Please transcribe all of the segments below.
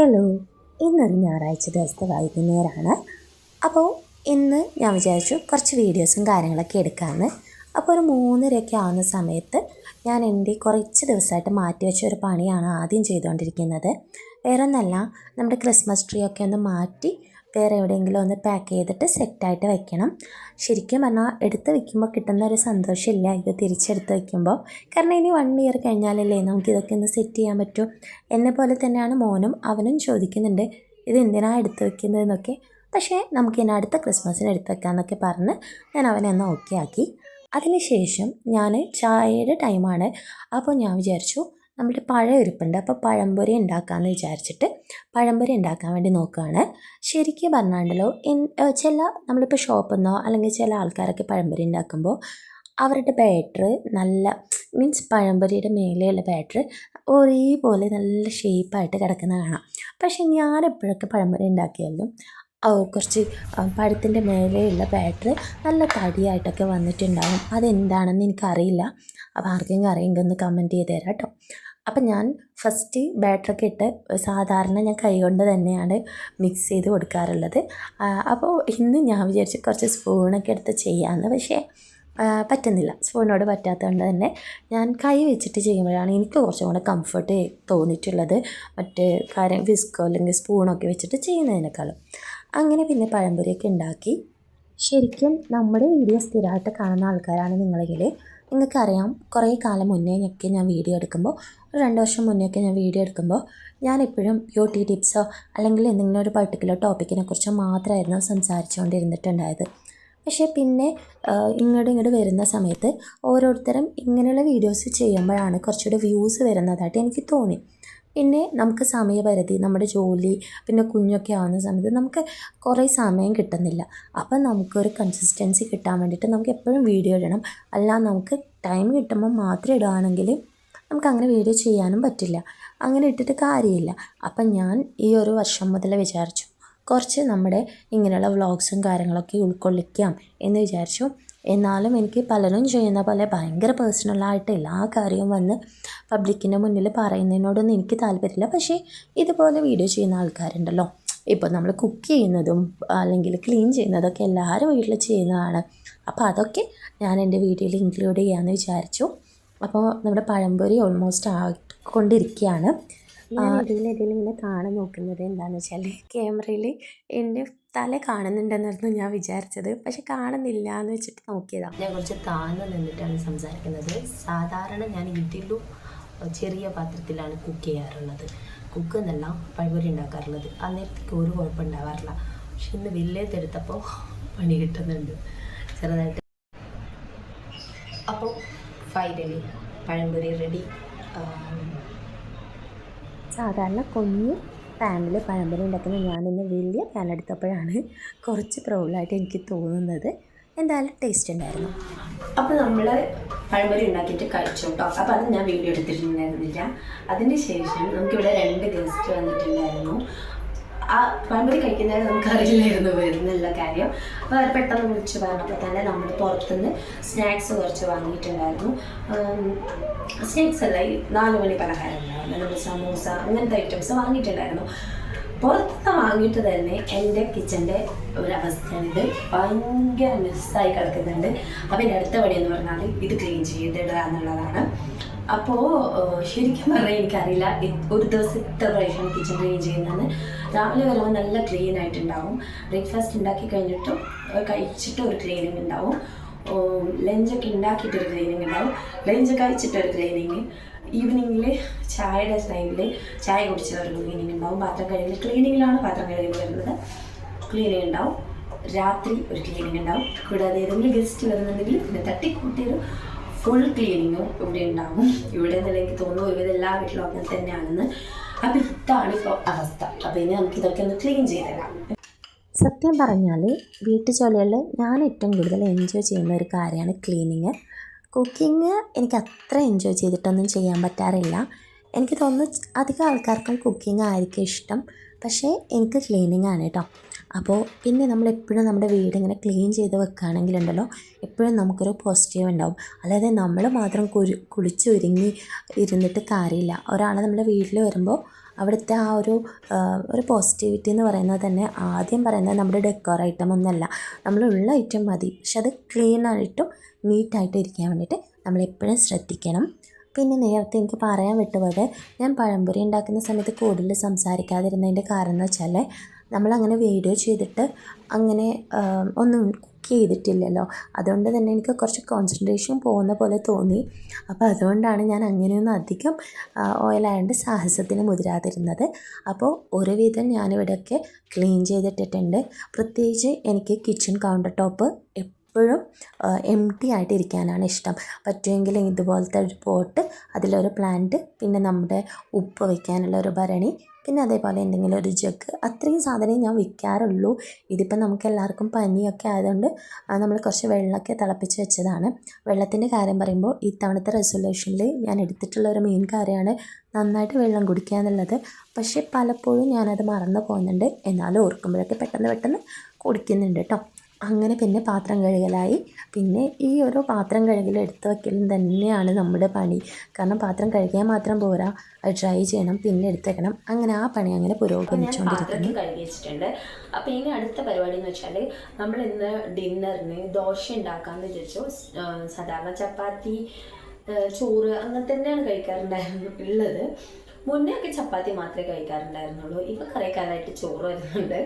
Hello ഇന്നൊരു ഞായറാഴ്ച ദിവസത്തെ വൈകുന്നേരമാണ്. അപ്പോൾ ഇന്ന് ഞാൻ വിചാരിച്ചു കുറച്ച് വീഡിയോസും കാര്യങ്ങളൊക്കെ എടുക്കാമെന്ന് അപ്പോൾ ഒരു മൂന്നരയൊക്കെ ആവുന്ന സമയത്ത് ഞാൻ എന്റെ കുറച്ച് ദിവസമായിട്ട് മാറ്റി വെച്ച ഒരു പണിയാണ് ആദ്യം ചെയ്തുകൊണ്ടിരിക്കുന്നത്. വേറെ ഒന്നല്ല നമ്മുടെ ക്രിസ്മസ് ട്രീ ഒക്കെ ഒന്ന് മാറ്റി വേറെ എവിടെയെങ്കിലും ഒന്ന് പാക്ക് ചെയ്തിട്ട് സെറ്റായിട്ട് വയ്ക്കണം ശരിക്കും പറഞ്ഞാൽ എടുത്ത് വയ്ക്കുമ്പോൾ കിട്ടുന്ന ഒരു സന്തോഷമില്ല. ഇത് തിരിച്ചെടുത്ത് വയ്ക്കുമ്പോൾ കാരണം ഇനി വൺ ഇയർ കഴിഞ്ഞാലല്ലേ നമുക്ക് ഇതൊക്കെ ഒന്ന് സെറ്റ് ചെയ്യാൻ പറ്റൂ. എന്നെ പോലെ തന്നെയാണ് മോനും അവനും ചോദിക്കുന്നുണ്ട് ഇത് എന്തിനാണ് എടുത്ത് വയ്ക്കുന്നതെന്നൊക്കെ പക്ഷേ നമുക്ക് ഇനി അടുത്ത ക്രിസ്മസിന് എടുത്ത് വെക്കാമെന്നൊക്കെ പറഞ്ഞ് ഞാൻ അവനെ ഒന്ന് ഓക്കെ ആക്കി. അതിനുശേഷം ഞാൻ ചായയുടെ ടൈമാണ് അപ്പോൾ ഞാൻ വിചാരിച്ചു നമ്മുടെ പഴം ഇരിപ്പുണ്ട് അപ്പോൾ പഴംപൊരി ഉണ്ടാക്കാമെന്ന് വിചാരിച്ചിട്ട് പഴംപൊരി ഉണ്ടാക്കാൻ വേണ്ടി നോക്കുകയാണ്. ശരിക്കും പറഞ്ഞാണ്ടല്ലോ ചില നമ്മളിപ്പോൾ ഷോപ്പിൽ നിന്നോ അല്ലെങ്കിൽ ചില ആൾക്കാരൊക്കെ പഴംപൊരി ഉണ്ടാക്കുമ്പോൾ അവരുടെ ബാറ്റർ നല്ല മീൻസ് പഴംപൊരിയുടെ മേലെയുള്ള ബാറ്റർ ഒരേപോലെ നല്ല ഷേപ്പായിട്ട് കിടക്കുന്ന കാണാം. പക്ഷേ ഞാൻ എപ്പോഴൊക്കെ പഴംപൊരി ഉണ്ടാക്കിയാലും കുറച്ച് പഴത്തിന്റെ മേലെയുള്ള ബാറ്റർ നല്ല തടിയായിട്ടൊക്കെ വന്നിട്ടുണ്ടാകും അതെന്താണെന്ന് എനിക്കറിയില്ല. അപ്പോൾ ആർക്കെങ്കിലും അറിയെങ്കിൽ ഒന്ന് കമന്റ് ചെയ്ത് തരാം കേട്ടോ. അപ്പം ഞാൻ ഫസ്റ്റ് ബാറ്ററൊക്കെ ഇട്ട് സാധാരണ ഞാൻ കൈകൊണ്ട് തന്നെയാണ് മിക്സ് ചെയ്ത് കൊടുക്കാറുള്ളത്. അപ്പോൾ ഇന്ന് ഞാൻ വിചാരിച്ച് കുറച്ച് സ്പൂണൊക്കെ എടുത്ത് ചെയ്യാമെന്ന് പക്ഷേ പറ്റുന്നില്ല. സ്പൂണോട് പറ്റാത്തതുകൊണ്ട് തന്നെ ഞാൻ കൈ വെച്ചിട്ട് ചെയ്യുമ്പോഴാണ് എനിക്ക് കുറച്ചും കൂടെ കംഫർട്ട് തോന്നിയിട്ടുള്ളത്. മറ്റ് കാര്യം വിസ്കോ അല്ലെങ്കിൽ സ്പൂണൊക്കെ വെച്ചിട്ട് ചെയ്യുന്നതിനേക്കാളും. അങ്ങനെ പിന്നെ പഴംപൊരിയൊക്കെ ഉണ്ടാക്കി. ശരിക്കും നമ്മുടെ വീഡിയോ സ്ഥിരമായിട്ട് കാണുന്ന ആൾക്കാരാണ് നിങ്ങളെങ്കിൽ നിങ്ങൾക്കറിയാം കുറേ കാലം മുന്നേ ഒക്കെ ഞാൻ വീഡിയോ എടുക്കുമ്പോൾ ഒരു രണ്ട് വർഷം മുന്നേ ഒക്കെ ഞാൻ വീഡിയോ എടുക്കുമ്പോൾ ഞാൻ ഞാനെപ്പോഴും ബ്യൂട്ടി ടിപ്സോ അല്ലെങ്കിൽ എന്തെങ്കിലും ഒരു പർട്ടിക്കുലർ ടോപ്പിക്കിനെ കുറിച്ചോ മാത്രമായിരുന്നു സംസാരിച്ചുകൊണ്ടിരുന്നിട്ടുണ്ടായത്. പക്ഷേ പിന്നെ ഇങ്ങോട്ട് ഇങ്ങോട്ട് വരുന്ന സമയത്ത് ഓരോരുത്തരും ഇങ്ങനെയുള്ള വീഡിയോസ് ചെയ്യുമ്പോഴാണ് കുറച്ചുകൂടി വ്യൂസ് വരുന്നതായിട്ട് എനിക്ക് തോന്നി. പിന്നെ നമുക്ക് സമയപരിധി നമ്മുടെ ജോലി പിന്നെ കുഞ്ഞൊക്കെ ആവുന്ന സമയത്ത് നമുക്ക് കുറേ സമയം കിട്ടുന്നില്ല. അപ്പം നമുക്കൊരു കൺസിസ്റ്റൻസി കിട്ടാൻ വേണ്ടിയിട്ട് നമുക്ക് എപ്പോഴും വീഡിയോ ഇടണം. അല്ല നമുക്ക് ടൈം കിട്ടുമ്പോൾ മാത്രം ഇടുകയാണെങ്കിൽ നമുക്ക് അങ്ങനെ വീഡിയോ ചെയ്യാനും പറ്റില്ല. അങ്ങനെ ഇട്ടിട്ട് കാര്യമില്ല. അപ്പം ഞാൻ ഈ ഒരു വർഷം മുതൽ വിചാരിച്ചു. കുറച്ച് നമ്മുടെ ഇങ്ങനെയുള്ള വ്ളോഗ്സും കാര്യങ്ങളൊക്കെ ഉൾക്കൊള്ളിക്കാം എന്ന് വിചാരിച്ചു. എന്നാലും എനിക്ക് പലരും ചെയ്യുന്ന പോലെ ഭയങ്കര പേഴ്സണലായിട്ട് എല്ലാ കാര്യവും വന്ന് പബ്ലിക്കിന്റെ മുന്നിൽ പറയുന്നതിനോടൊന്നും എനിക്ക് താല്പര്യമില്ല. പക്ഷേ ഇതുപോലെ വീഡിയോ ചെയ്യുന്ന ആൾക്കാരുണ്ടല്ലോ. ഇപ്പോൾ നമ്മൾ കുക്ക് ചെയ്യുന്നതും അല്ലെങ്കിൽ ക്ലീൻ ചെയ്യുന്നതൊക്കെ എല്ലാവരും വീട്ടിൽ ചെയ്യുന്നതാണ്. അപ്പോൾ അതൊക്കെ ഞാൻ എന്റെ വീഡിയോയിൽ ഇൻക്ലൂഡ് ചെയ്യാമെന്ന് വിചാരിച്ചു. അപ്പോൾ നമ്മുടെ പഴംപൊരി ഓൾമോസ്റ്റ് ആയിക്കൊണ്ടിരിക്കുകയാണ്. ഇതിൽ ഇതിൽ ഇങ്ങനെ കാണാൻ നോക്കുന്നത് എന്താണെന്ന് വെച്ചാൽ ക്യാമറയിൽ എന്റെ തല കാണുന്നുണ്ടെന്നായിരുന്നു ഞാൻ വിചാരിച്ചത്. പക്ഷെ കാണുന്നില്ല എന്ന് വെച്ചിട്ട് നോക്കിയതാണ് ഞാൻ കുറച്ച് താഴ്ന്നു നിന്നിട്ടാണ് സംസാരിക്കുന്നത്. സാധാരണ ഞാൻ വീട്ടിലും ചെറിയ പാത്രത്തിലാണ് കുക്ക് ചെയ്യാറുള്ളത്. കുക്ക് എന്നല്ല പഴുപൊരി ഉണ്ടാക്കാറുള്ളത്. അന്നേരത്തേക്ക് ഒരു കുഴപ്പം ഉണ്ടാവാറില്ല. പക്ഷെ ഇന്ന് വലിയതെടുത്തപ്പോൾ പണി കിട്ടുന്നുണ്ട്. ചെറുതായിട്ട്. അപ്പോൾ ഫൈനലി പഴംപൊരി റെഡി സാധാരണ കുഞ്ഞ് പാനിൽ പഴംപൊരി ഉണ്ടാക്കുന്ന ഞാനിന്ന് വലിയ പാൻ എടുത്തപ്പോഴാണ് കുറച്ച് പ്രോബ്ലമായിട്ട് എനിക്ക് തോന്നുന്നത്. എന്തായാലും ടേസ്റ്റ് ഉണ്ടായിരുന്നു. അപ്പോൾ നമ്മൾ പഴംപൊരി ഉണ്ടാക്കിയിട്ട് കഴിച്ചു കേട്ടോ അപ്പോൾ അത് ഞാൻ വീഡിയോ എടുത്തിട്ടുണ്ടായിരുന്നില്ല. അതിന് ശേഷം നമുക്കിവിടെ രണ്ട് ഗസ്റ്റ് വന്നിട്ടുണ്ടായിരുന്നു. ആ പഴംപൊരി കഴിക്കുന്നതിന് നമുക്കറിയില്ലായിരുന്നു വരുന്നുള്ള കാര്യം. അപ്പോൾ അവർ പെട്ടെന്ന് വിളിച്ച് പറഞ്ഞപ്പോൾ തന്നെ നമ്മൾ പുറത്തുനിന്ന് സ്നാക്സ് കുറച്ച് വാങ്ങിയിട്ടുണ്ടായിരുന്നു. സ്നാക്സ് അല്ല ഈ നാല് മണി പലഹാരം നമ്മൾ സമൂസ അങ്ങനത്തെ ഐറ്റംസ് വാങ്ങിയിട്ടുണ്ടായിരുന്നു. പുറത്തുനിന്ന് വാങ്ങിയിട്ട് തന്നെ എന്റെ കിച്ചന്റെ ഒരവസ്ഥയാണിത്. ഭയങ്കര മിസ്സായി കിടക്കുന്നുണ്ട്. അപ്പോൾ എന്റെ അടുത്ത വഴി എന്ന് പറഞ്ഞാൽ ഇത് ക്ലീൻ ചെയ്തിടുക എന്നുള്ളതാണ്. അപ്പോൾ ശരിക്കും പറഞ്ഞാൽ എനിക്കറിയില്ല. ഒരു ദിവസം ഇത്ര പ്രാവശ്യം കിച്ചൺ ക്ലീൻ ചെയ്യുന്നതെന്ന്. രാവിലെ വരുമ്പോൾ നല്ല ക്ലീൻ ആയിട്ടുണ്ടാവും. ബ്രേക്ക്ഫാസ്റ്റ് ഉണ്ടാക്കി കഴിഞ്ഞിട്ടും കഴിച്ചിട്ട് ഒരു ക്ലീനിങ് ഉണ്ടാവും. ലഞ്ചൊക്കെ ഉണ്ടാക്കിയിട്ടൊരു ക്ലീനിങ് ഉണ്ടാവും. ലഞ്ച് കഴിച്ചിട്ടൊരു ക്ലീനിങ് ഈവനിങ്ങിൽ ചായയുടെ ടൈമിൽ ചായ കുടിച്ച ഒരു ക്ലീനിങ് ഉണ്ടാവും. പാത്രം കഴുകൽ ക്ലീനിങ്ങിലാണ് പാത്രം കഴുകൽ വരുന്നത് ക്ലീനിങ് ഉണ്ടാവും. രാത്രി ഒരു ക്ലീനിങ് ഉണ്ടാവും. കൂടാതെ ഏതെങ്കിലും ഗസ്റ്റ് വരുന്നുണ്ടെങ്കിൽ പിന്നെ തട്ടിക്കൂട്ടിയൊരു ഫുൾ ക്ലീനിങ്ങും ഇവിടെ ഉണ്ടാവും. ഇവിടെ നിന്നുള്ള എനിക്ക് തോന്നുന്നു ഒരുവിധം എല്ലാ വീട്ടിലും അങ്ങനെ തന്നെയാണെന്ന്. അപ്പം ഇതാണ് ഇപ്പോൾ അവസ്ഥ. അപ്പോൾ ഇനി നമുക്ക് ഇതൊക്കെ ഒന്ന് ക്ലീൻ ചെയ്തരാം സത്യം പറഞ്ഞാൽ വീട്ടുചോലകളിൽ ഞാൻ ഏറ്റവും കൂടുതൽ എൻജോയ് ചെയ്യുന്ന ഒരു കാര്യമാണ് ക്ലീനിങ് കുക്കിംഗ് എനിക്ക് അത്ര എൻജോയ് ചെയ്തിട്ടൊന്നും ചെയ്യാൻ പറ്റാറില്ല. എനിക്ക് തോന്നുന്നു അധികം ആൾക്കാർക്കും കുക്കിംഗ് ആയിരിക്കും ഇഷ്ടം. പക്ഷേ എനിക്ക് ക്ലീനിങ് ആണ് കേട്ടോ അപ്പോൾ പിന്നെ നമ്മൾ എപ്പോഴും നമ്മുടെ വീട് ഇങ്ങനെ ക്ലീൻ ചെയ്ത് വെക്കുകയാണെങ്കിലുണ്ടല്ലോ എപ്പോഴും നമുക്കൊരു പോസിറ്റീവ് ഉണ്ടാവും. അല്ലാതെ നമ്മൾ മാത്രം കുരു കുളിച്ചൊരുങ്ങി ഇരുന്നിട്ട് കാര്യമില്ല. ഒരാൾ നമ്മുടെ വീട്ടിൽ വരുമ്പോൾ അവിടുത്തെ ആ ഒരു ഒരു പോസിറ്റിവിറ്റി എന്ന് പറയുന്നത് തന്നെ ആദ്യം പറയുന്നത് നമ്മുടെ ഡെക്കോർ ഐറ്റം ഒന്നല്ല. നമ്മളുള്ള ഐറ്റം മതി. പക്ഷെ അത് ക്ലീൻ ആയിട്ടും നീറ്റായിട്ടും ഇരിക്കാൻ വേണ്ടിയിട്ട് നമ്മളെപ്പോഴും ശ്രദ്ധിക്കണം. പിന്നെ നേരത്തെ എനിക്ക് പറയാൻ വിട്ടുപോയത് ഞാൻ പഴംപൊരി ഉണ്ടാക്കുന്ന സമയത്ത് കൂടുതൽ സംസാരിക്കാതിരുന്നതിന്റെ കാരണം എന്ന് വെച്ചാൽ നമ്മളങ്ങനെ വീഡിയോ ചെയ്തിട്ട് അങ്ങനെ ഒന്നും ചെയ്തിട്ടില്ലല്ലോ. അതുകൊണ്ട് തന്നെ എനിക്ക് കുറച്ച് കോൺസെൻട്രേഷൻ പോകുന്ന പോലെ തോന്നി. അപ്പോൾ അതുകൊണ്ടാണ് ഞാൻ അങ്ങനെയൊന്നും അധികം ഓയിലായതുകൊണ്ട് സാഹസത്തിന് മുതിരാതിരുന്നത്. അപ്പോൾ ഒരുവിധം ഞാനിവിടെയൊക്കെ ക്ലീൻ ചെയ്തിട്ടിട്ടുണ്ട്. പ്രത്യേകിച്ച് എനിക്ക് കിച്ചൺ കൗണ്ടർ ടോപ്പ് എപ്പോഴും എം ടി ആയിട്ടിരിക്കാനാണ് ഇഷ്ടം. പറ്റുമെങ്കിൽ ഇതുപോലത്തെ ഒരു പോട്ട് അതിലൊരു പ്ലാന്റ് പിന്നെ നമ്മുടെ ഉപ്പ് വയ്ക്കാനുള്ള ഒരു ഭരണി പിന്നെ അതേപോലെ എന്തെങ്കിലും ഒരു ജഗ് അത്രയും സാധനമേ ഞാൻ വിൽക്കാറുള്ളൂ. ഇതിപ്പോൾ നമുക്ക് എല്ലാവർക്കും പനിയൊക്കെ ആയതുകൊണ്ട് നമ്മൾ കുറച്ച് വെള്ളമൊക്കെ തിളപ്പിച്ച് വെച്ചതാണ്. വെള്ളത്തിന്റെ കാര്യം പറയുമ്പോൾ ഇത്തവണത്തെ റെസൊല്യൂഷനിൽ ഞാൻ എടുത്തിട്ടുള്ള ഒരു മെയിൻ കാര്യമാണ് നന്നായിട്ട് വെള്ളം കുടിക്കുക എന്നുള്ളത്. പക്ഷേ പലപ്പോഴും ഞാനത് മറന്നു പോകുന്നുണ്ട്. എന്നാലും ഓർക്കുമ്പോഴൊക്കെ പെട്ടെന്ന് പെട്ടെന്ന് കുടിക്കുന്നുണ്ട് കേട്ടോ. അങ്ങനെ പിന്നെ പാത്രം കഴുകലായി. പിന്നെ ഈ ഒരു പാത്രം കഴുകൽ എടുത്ത് വയ്ക്കലും തന്നെയാണ് നമ്മുടെ പണി. കാരണം പാത്രം കഴുകിയാൽ മാത്രം പോരാ. അത് ഡ്രൈ ചെയ്യണം പിന്നെ എടുത്ത് വെക്കണം അങ്ങനെ ആ പണി അങ്ങനെ പുരോഗമിച്ചുകൊണ്ടിരിക്കുന്നു കഴുകിയിട്ടുണ്ട് കഴുകി വെച്ചിട്ടുണ്ട്. അപ്പോൾ ഇനി അടുത്ത പരിപാടി എന്ന് വെച്ചാൽ നമ്മൾ ഇന്ന് ഡിന്നറിന് ദോശ ഉണ്ടാക്കാമെന്ന് വിചാരിച്ചു. സാധാരണ ചപ്പാത്തി ചോറ് അങ്ങനെ തന്നെയാണ് കഴിക്കാറുണ്ടായിരുന്നു ഉള്ളത്. മുന്നേ ഒക്കെ ചപ്പാത്തി മാത്രമേ കഴിക്കാറുണ്ടായിരുന്നുള്ളൂ. ഇപ്പം കുറേ കാലമായിട്ട് ചോറ് വരുന്നുണ്ട്.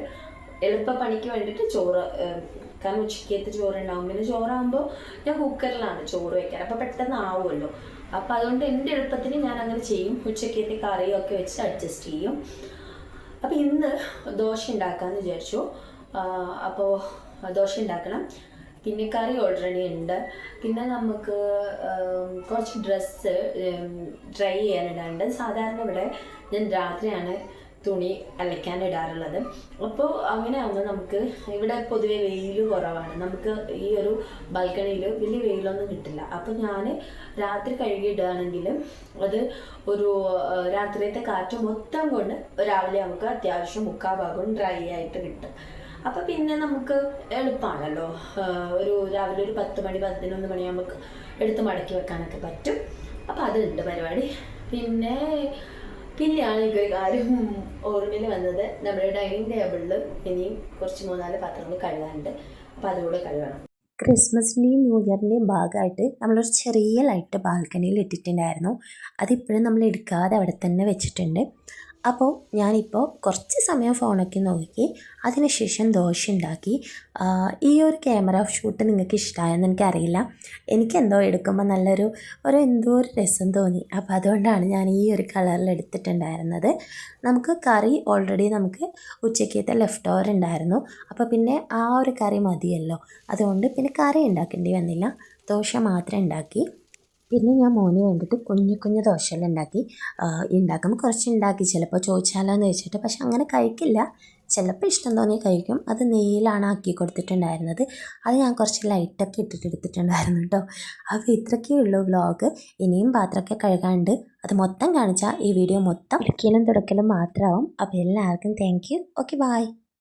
എളുപ്പ പണിക്ക് വേണ്ടിയിട്ട് ചോറ് കാരണം ഉച്ചക്കത്തെ ചോറ് ഉണ്ടാവും പിന്നെ ചോറാകുമ്പോൾ ഞാൻ കുക്കറിലാണ് ചോറ് വെക്കാൻ. അപ്പോൾ പെട്ടെന്ന് ആവുമല്ലോ അപ്പോൾ അതുകൊണ്ട് എന്റെ എളുപ്പത്തിന് ഞാൻ അങ്ങനെ ചെയ്യും. ഉച്ചക്കത്തെ ഒക്കെ വെച്ച് അഡ്ജസ്റ്റ് ചെയ്യും. അപ്പോൾ ഇന്ന് ദോശ ഉണ്ടാക്കാമെന്ന് വിചാരിച്ചു. അപ്പോൾ ദോശ ഉണ്ടാക്കണം. പിന്നെ കറി ഓൾറെഡി ഉണ്ട്. പിന്നെ നമുക്ക് കുറച്ച് ഡ്രസ്സ് ഡ്രൈ ചെയ്യാനിടാണ്ട് സാധാരണ ഇവിടെ ഞാൻ രാത്രിയാണ് തുണി അലക്കാൻ ഇടാറുള്ളത്. അപ്പോൾ അങ്ങനെ ആകുമ്പോൾ നമുക്ക് ഇവിടെ പൊതുവെ വെയിൽ കുറവാണ്. നമുക്ക് ഈ ഒരു ബാൽക്കണിയിൽ വലിയ വെയിലൊന്നും കിട്ടില്ല. അപ്പോൾ ഞാൻ രാത്രി കഴുകിയിടുകയാണെങ്കിൽ അത് ഒരു രാത്രിയത്തെ കാറ്റ് മൊത്തം കൊണ്ട് രാവിലെ നമുക്ക് അത്യാവശ്യം മുക്കാൽ ഭാഗവും ഡ്രൈ ആയിട്ട് കിട്ടും. അപ്പം പിന്നെ നമുക്ക് എളുപ്പമാണല്ലോ ഒരു രാവിലെ ഒരു പത്ത് മണി പതിനൊന്ന് മണിയാകുമ്പോൾ എടുത്ത് മടക്കി വെക്കാനൊക്കെ പറ്റും. അപ്പം അതുണ്ട് പരിപാടി. പിന്നെ പിന്നെയാണ് എനിക്കൊരു കാര്യം ഓർമ്മയിൽ വന്നത്. നമ്മുടെ ഡൈനിങ് ടേബിളിൽ ഇനിയും കുറച്ച് മൂന്നാൽ പാത്രങ്ങൾ കഴുകാനുണ്ട്. അപ്പോൾ അതുകൂടെ കഴുകണം. ക്രിസ്മസിന്റെയും ന്യൂ ഇയറിന്റെയും ഭാഗമായിട്ട് നമ്മളൊരു ചെറിയ ലൈറ്റ് ബാൽക്കണിയിൽ ഇട്ടിട്ടുണ്ടായിരുന്നു. അതിപ്പോഴും നമ്മൾ എടുക്കാതെ അവിടെ തന്നെ വെച്ചിട്ടുണ്ട്. അപ്പോൾ ഞാനിപ്പോൾ കുറച്ച് സമയം ഫോണൊക്കെ നോക്കി അതിനുശേഷം ദോശ ഉണ്ടാക്കി. ഈ ഒരു ക്യാമറ ഷൂട്ട് നിങ്ങൾക്ക് ഇഷ്ടമായെന്ന് എനിക്കറിയില്ല. എനിക്കെന്തോ എടുക്കുമ്പോൾ നല്ലൊരു ഒരു എന്തോ ഒരു രസം തോന്നി. അപ്പോൾ അതുകൊണ്ടാണ് ഞാൻ ഈ ഒരു കളറിൽ എടുത്തിട്ടുണ്ടായിരുന്നത്. നമുക്ക് കറി ഓൾറെഡി നമുക്ക് ഉച്ചക്കത്തെ ലെഫ്റ്റ് ഓവർ ഉണ്ടായിരുന്നു. അപ്പോൾ പിന്നെ ആ ഒരു കറി മതിയല്ലോ. അതുകൊണ്ട് പിന്നെ കറി ഉണ്ടാക്കേണ്ടി വന്നില്ല. ദോശ മാത്രം ഉണ്ടാക്കി. പിന്നെ ഞാൻ മോന് വേണ്ടിയിട്ട് കുഞ്ഞു കുഞ്ഞു ദോശയെല്ലാം ഉണ്ടാക്കി ഉണ്ടാക്കുമ്പോൾ കുറച്ച് ഉണ്ടാക്കി ചിലപ്പോൾ ചോദിച്ചാലോ എന്ന് വെച്ചിട്ട് പക്ഷെ അങ്ങനെ കഴിക്കില്ല. ചിലപ്പോൾ ഇഷ്ടം തോന്നി കഴിക്കും. അത് നെയ്യിലാണ് ആക്കി കൊടുത്തിട്ടുണ്ടായിരുന്നത്. അത് ഞാൻ കുറച്ച് ലൈറ്റൊക്കെ ഇട്ടിട്ട് എടുത്തിട്ടുണ്ടായിരുന്നു കേട്ടോ അപ്പോൾ ഇത്രയൊക്കെ ഉള്ളൂ വ്ലോഗ് ഇനിയും പാത്രമൊക്കെ കഴുകാണ്ട് അത് മൊത്തം കാണിച്ചാൽ ഈ വീഡിയോ മൊത്തം ഇടുക്കലും തുടക്കലും മാത്രമാവും. അപ്പോൾ എല്ലാവർക്കും താങ്ക് യു ഓക്കെ ബായ്